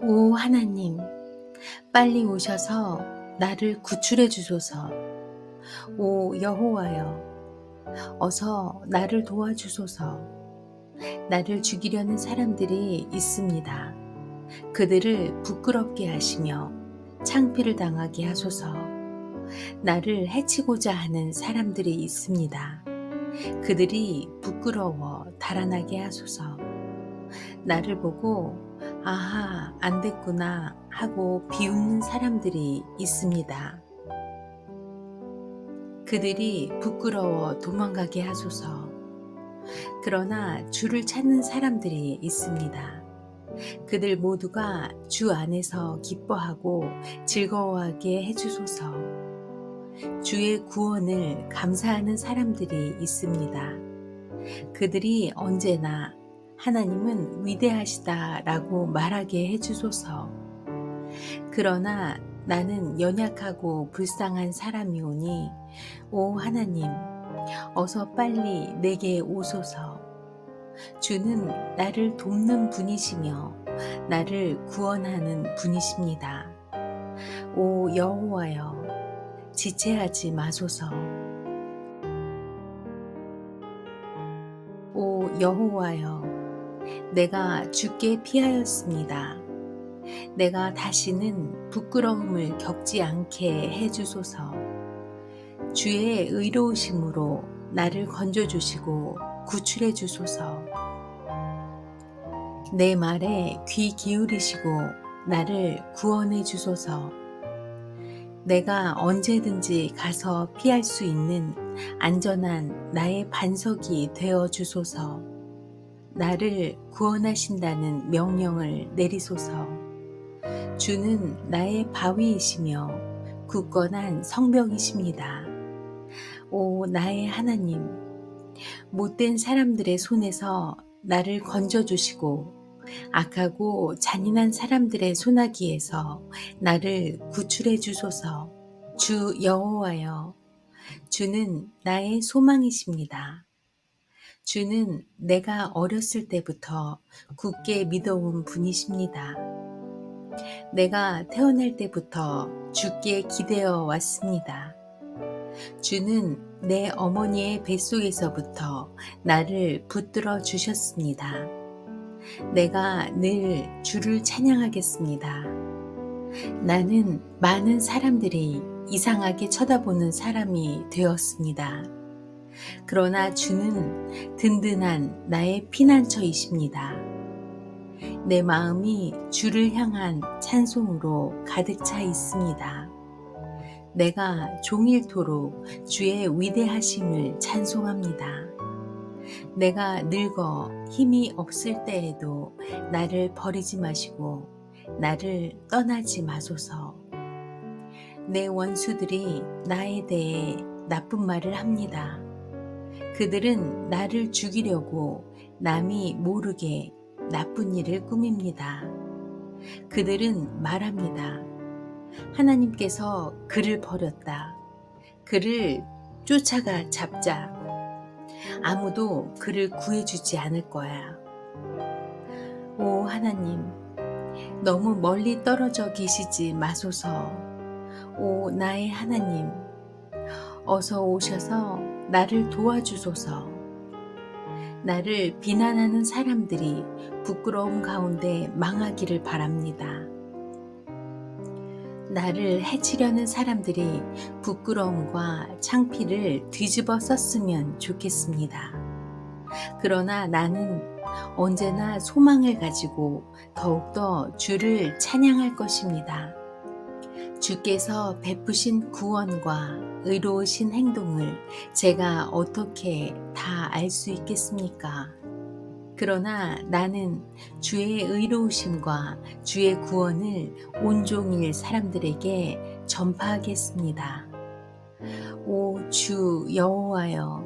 오 하나님, 빨리 오셔서 나를 구출해 주소서. 오 여호와여, 어서 나를 도와주소서. 나를 죽이려는 사람들이 있습니다. 그들을 부끄럽게 하시며 창피를 당하게 하소서. 나를 해치고자 하는 사람들이 있습니다. 그들이 부끄러워 달아나게 하소서. 나를 보고 아하, 안 됐구나 하고 비웃는 사람들이 있습니다. 그들이 부끄러워 도망가게 하소서. 그러나 주를 찾는 사람들이 있습니다. 그들 모두가 주 안에서 기뻐하고 즐거워하게 해주소서. 주의 구원을 감사하는 사람들이 있습니다. 그들이 언제나 하나님은 위대하시다 라고 말하게 해주소서. 그러나 나는 연약하고 불쌍한 사람이오니, 오 하나님, 어서 빨리 내게 오소서. 주는 나를 돕는 분이시며, 나를 구원하는 분이십니다. 오 여호와여, 지체하지 마소서. 오 여호와여, 내가 주께 피하였습니다. 내가 다시는 부끄러움을 겪지 않게 해주소서. 주의 의로우심으로 나를 건져주시고 구출해 주소서. 내 말에 귀 기울이시고 나를 구원해 주소서. 내가 언제든지 가서 피할 수 있는 안전한 나의 반석이 되어 주소서. 나를 구원하신다는 명령을 내리소서. 주는 나의 바위이시며 굳건한 성벽이십니다. 오, 나의 하나님, 못된 사람들의 손에서 나를 건져주시고, 악하고 잔인한 사람들의 소나기에서 나를 구출해 주소서. 주 여호와여, 주는 나의 소망이십니다. 주는 내가 어렸을 때부터 굳게 믿어온 분이십니다. 내가 태어날 때부터 주께 기대어 왔습니다. 주는 내 어머니의 뱃속에서부터 나를 붙들어 주셨습니다. 내가 늘 주를 찬양하겠습니다. 나는 많은 사람들이 이상하게 쳐다보는 사람이 되었습니다. 그러나 주는 든든한 나의 피난처이십니다. 내 마음이 주를 향한 찬송으로 가득 차 있습니다. 내가 종일토록 주의 위대하심을 찬송합니다. 내가 늙어 힘이 없을 때에도 나를 버리지 마시고 나를 떠나지 마소서. 내 원수들이 나에 대해 나쁜 말을 합니다. 그들은 나를 죽이려고 남이 모르게 나쁜 일을 꾸밉니다. 그들은 말합니다. 하나님께서 그를 버렸다. 그를 쫓아가 잡자. 아무도 그를 구해주지 않을 거야. 오 하나님, 너무 멀리 떨어져 계시지 마소서. 오 나의 하나님, 어서 오셔서 나를 도와주소서. 나를 비난하는 사람들이 부끄러움 가운데 망하기를 바랍니다. 나를 해치려는 사람들이 부끄러움과 창피를 뒤집어 썼으면 좋겠습니다. 그러나 나는 언제나 소망을 가지고 더욱더 주를 찬양할 것입니다. 주께서 베푸신 구원과 의로우신 행동을 제가 어떻게 다 알 수 있겠습니까? 그러나 나는 주의 의로우심과 주의 구원을 온종일 사람들에게 전파하겠습니다. 오 주 여호와여,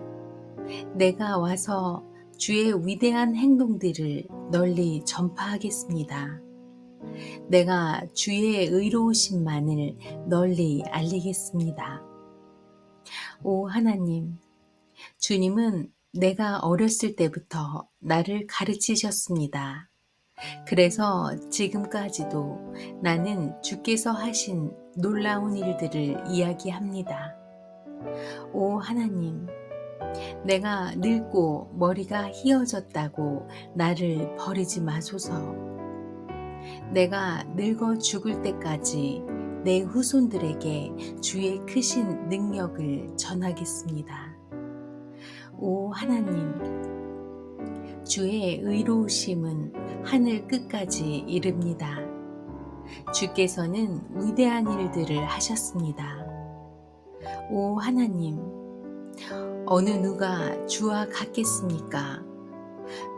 내가 와서 주의 위대한 행동들을 널리 전파하겠습니다. 내가 주의 의로우심만을 널리 알리겠습니다. 오 하나님, 주님은 내가 어렸을 때부터 나를 가르치셨습니다. 그래서 지금까지도 나는 주께서 하신 놀라운 일들을 이야기합니다. 오 하나님, 내가 늙고 머리가 희어졌다고 나를 버리지 마소서. 내가 늙어 죽을 때까지 내 후손들에게 주의 크신 능력을 전하겠습니다. 오 하나님, 주의 의로우심은 하늘 끝까지 이릅니다. 주께서는 위대한 일들을 하셨습니다. 오 하나님, 어느 누가 주와 같겠습니까?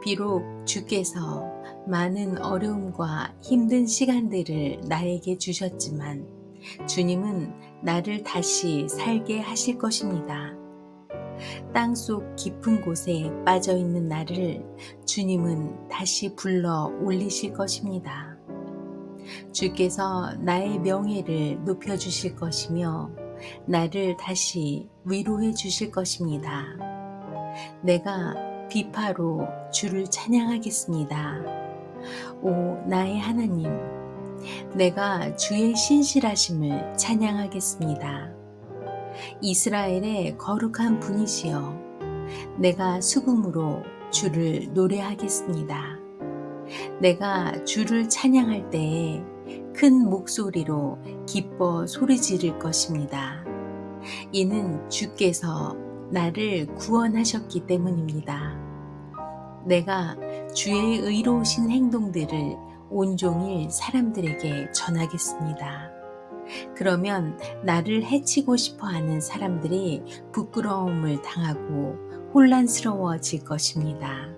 비록 주께서 많은 어려움과 힘든 시간들을 나에게 주셨지만 주님은 나를 다시 살게 하실 것입니다. 땅속 깊은 곳에 빠져 있는 나를 주님은 다시 불러 올리실 것입니다. 주께서 나의 명예를 높여 주실 것이며 나를 다시 위로해 주실 것입니다. 내가 비파로 주를 찬양하겠습니다. 오, 나의 하나님, 내가 주의 신실하심을 찬양하겠습니다. 이스라엘의 거룩한 분이시여, 내가 수금으로 주를 노래하겠습니다. 내가 주를 찬양할 때에 큰 목소리로 기뻐 소리 지를 것입니다. 이는 주께서 나를 구원하셨기 때문입니다. 내가 주의 의로우신 행동들을 온종일 사람들에게 전하겠습니다. 그러면 나를 해치고 싶어 하는 사람들이 부끄러움을 당하고 혼란스러워질 것입니다.